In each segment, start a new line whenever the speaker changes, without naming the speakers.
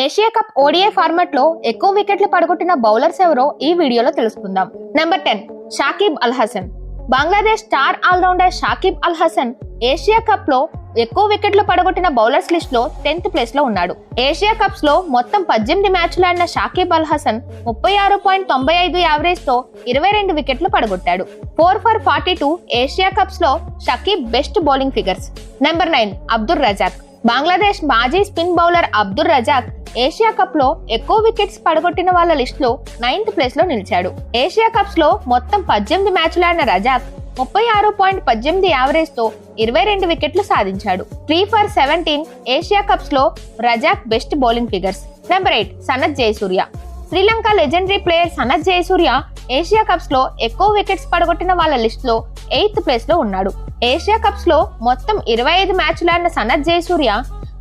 Asia cup ODI ఫార్మాట్లో ఎక్కువ వికెట్లు పడగొట్టిన బౌలర్స్ ఎవరో ఈ వీడియోలో తెలుసుకుందాం. Number ten Shakib Al Hasan. Bangladesh star allrounder Shakib Al Hasan Asia కప్లో ఎక్కువ వికెట్లు పడగొట్టిన బౌలర్స్ లిస్ట్లో టెన్త్ ప్లేస్లో ఉన్నాడు. ఏషియా కప్స్లో మొత్తం పద్దెనిమిది మ్యాచ్లు ఆడిన షాకిబ్ అల్ హసన్ ముప్పై ఆరు పాయింట్ తొంభై ఐదు యావరేజ్తో ఇరవై రెండు వికెట్లు పడగొట్టాడు. Four for forty two Asia కప్స్లో Shakib best bowling figures number nine Abdul Razzak. Bangladesh మాజీ spin bowler Abdul Razzak Asia కప్లో ఎక్కువ వికెట్స్ పడగొట్టిన వాళ్ళ లిస్ట్లో నైన్త్ ప్లేస్లో నిలిచాడు. ఏషియా కప్స్లో మొత్తం పద్దెనిమిది మ్యాచ్లు ఆడిన రజాక్ ముప్పై ఆరు పాయింట్ పద్దెనిమిది యావరేజ్తో ఇరవై రెండు వికెట్లు సాధించాడు. Three for seventeen Asia కప్స్లో Razzak best bowling figures. Number eight Sanath Jayasuriya. Sri Lanka legendary player Sanath Jayasuriya Asia కప్స్లో ఎక్కువ వికెట్స్ పడగొట్టిన వాళ్ళ లిస్ట్లో ఎయిత్ ప్లేస్లో ఉన్నాడు. ఏషియా కప్స్లో మొత్తం ఇరవై ఐదు మ్యాచ్లు ఆడిన సనత్ జయసూర్య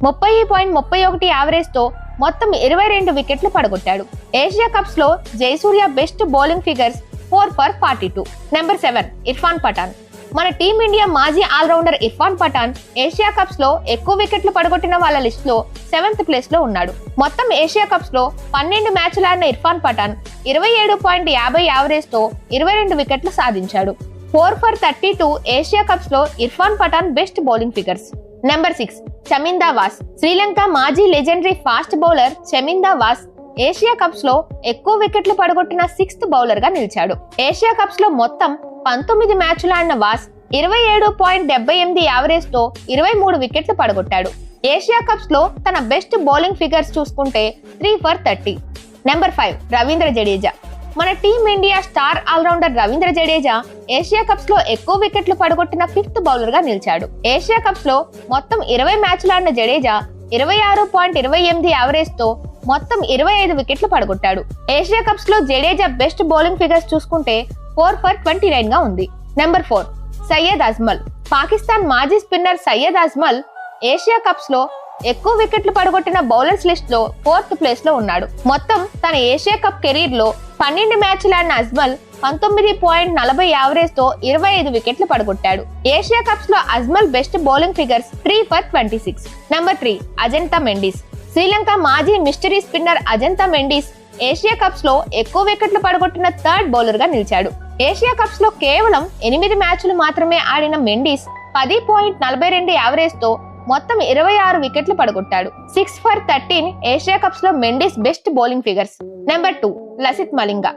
ముప్పై పాయింట్ ముప్పై ఒకటి యావరేజ్తో మొత్తం ఇరవై రెండు వికెట్లు పడగొట్టాడు. Asia కప్స్లో Jayasuriya best bowling figures four for forty two number seven Irfan Pathan మన టీమిండియా మాజీ all rounder Irfan Pathan Asia కప్స్లో ఎక్కువ వికెట్లు పడగొట్టిన వాళ్ళ లిస్ట్లో సెవెంత్ ప్లేస్లో ఉన్నాడు. మొత్తం ఏషియా కప్స్లో పన్నెండు మ్యాచ్లు ఆడిన ఇర్ఫాన్ పఠాన్ ఇరవై ఏడు పాయింట్ యాభై యావరేజ్తో ఇరవై రెండు వికెట్లు సాధించాడు. Four for thirty two Asia కప్స్లో Irfan Pathan best bowling figures number six Chaminda Vaas Sri Lanka మాజీ legendary fast bowler Chaminda Vaas Asia కప్స్లో ఎక్కువ వికెట్లు పడగొట్టిన సిక్స్త్ బౌలర్గా నిలిచాడు. ఏషియా కప్స్లో మొత్తం పంతొమ్మిది మ్యాచ్లు ఆడిన వాస్ ఇరవై ఏడు పాయింట్ డెబ్బై ఎనిమిది యావరేజ్తో ఇరవై మూడు వికెట్లు పడగొట్టాడు. ఏషియా కప్స్లో తన బెస్ట్ బౌలింగ్ ఫిగర్స్ చూసుకుంటే three for thirty number five Ravindra Jadeja మన team India star allrounder Ravindra Jadeja Asia కప్స్లో ఎక్కువ వికెట్లు పడగొట్టిన ఫిఫ్త్ బౌలర్గా నిలిచాడు. ఏషియా కప్స్లో మొత్తం ఇరవై మ్యాచ్లు ఆడిన జడేజా ఇరవై ఆరు పాయింట్ ఇరవై ఎనిమిది యావరేజ్తో మొత్తం ఇరవై ఐదు వికెట్లు పడగొట్టాడు. ఏషియా కప్స్లో జడేజా బెస్ట్ బౌలింగ్ ఫిగర్స్ చూసుకుంటే ఫోర్ ఫర్ ట్వంటీ నైన్గా ఉంది. నెంబర్ ఫోర్ సయ్యద్ అజ్మల్ పాకిస్తాన్ మాజీ స్పిన్నర్ సయ్యద్ అజ్మల్ ఏషియా కప్స్లో ఎక్కువ వికెట్లు పడగొట్టిన బౌలర్స్ లిస్ట్లో ఫోర్త్ ప్లేస్లో ఉన్నాడు. మొత్తం తన ఏషియా కప్ కెరీర్లో పన్నెండు మ్యాచ్లు ఆడిన అజ్మల్ పంతొమ్మిది పాయింట్ నలభై యావరేజ్తో ఇరవై ఐదు వికెట్లు పడగొట్టాడు. Asia కప్స్లో Ajmal best bowling figures three for twenty six. Number three Ajantha Mendis. Sri Lanka మాజీ mystery spinner Ajantha Mendis Asia కప్స్లో ఎక్కువ వికెట్లు పడగొట్టిన థర్డ్ బౌలర్గా నిలిచాడు. ఏషియా కప్స్లో కేవలం ఎనిమిది మ్యాచ్లు మాత్రమే ఆడిన మెండిస్ పది పాయింట్ నలభై రెండు యావరేజ్తో మొత్తం ఇరవై ఆరు వికెట్లు పడగొట్టాడు. Six for thirteen Asia కప్స్లో Mendis best bowling figures number two Lasith Malinga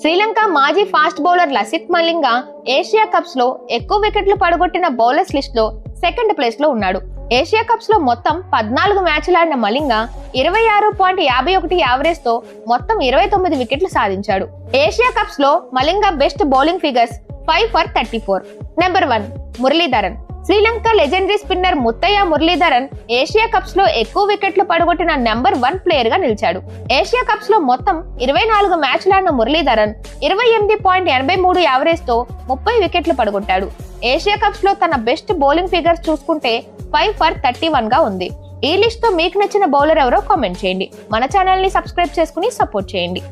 Sri Lanka మాజీ fast bowler Lasith Malinga Asia కప్స్లో ఎక్కువ వికెట్లు పడగొట్టిన బౌలర్స్ లిస్ట్లో సెకండ్ ప్లేస్లో ఉన్నాడు. ఏషియా కప్స్లో మొత్తం పద్నాలుగు మ్యాచ్లు ఆడిన మలింగ ఇరవై ఆరు పాయింట్ యాభై ఒకటి యావరేజ్తో మొత్తం ఇరవై తొమ్మిది వికెట్లు సాధించాడు. Asia కప్స్లో Malinga best bowling figures five for thirty four number one Muralitharan Sri Lanka legendary spinner Muttiah Muralitharan Asia కప్స్లో ఎక్కువ వికెట్లు పడగొట్టిన నెంబర్ వన్ ప్లేయర్గా నిలిచాడు. ఏషియా కప్స్లో మొత్తం ఇరవై నాలుగు మ్యాచ్లు ఆడిన మురళీధరన్ ఇరవై ఎనిమిది పాయింట్ ఎనభై మూడు యావరేజ్తో ముప్పై వికెట్లు పడగొట్టాడు. ఏషియా కప్స్లో తన బెస్ట్ బౌలింగ్ ఫిగర్స్ చూసుకుంటే ఫైవ్ ఫర్ థర్టీ వన్గా ఉంది. ఈ లిస్ట్తో మీకు నచ్చిన బౌలర్ ఎవరో కామెంట్ చేయండి. మన ఛానల్ని సబ్స్క్రైబ్ చేసుకుని సపోర్ట్ చేయండి.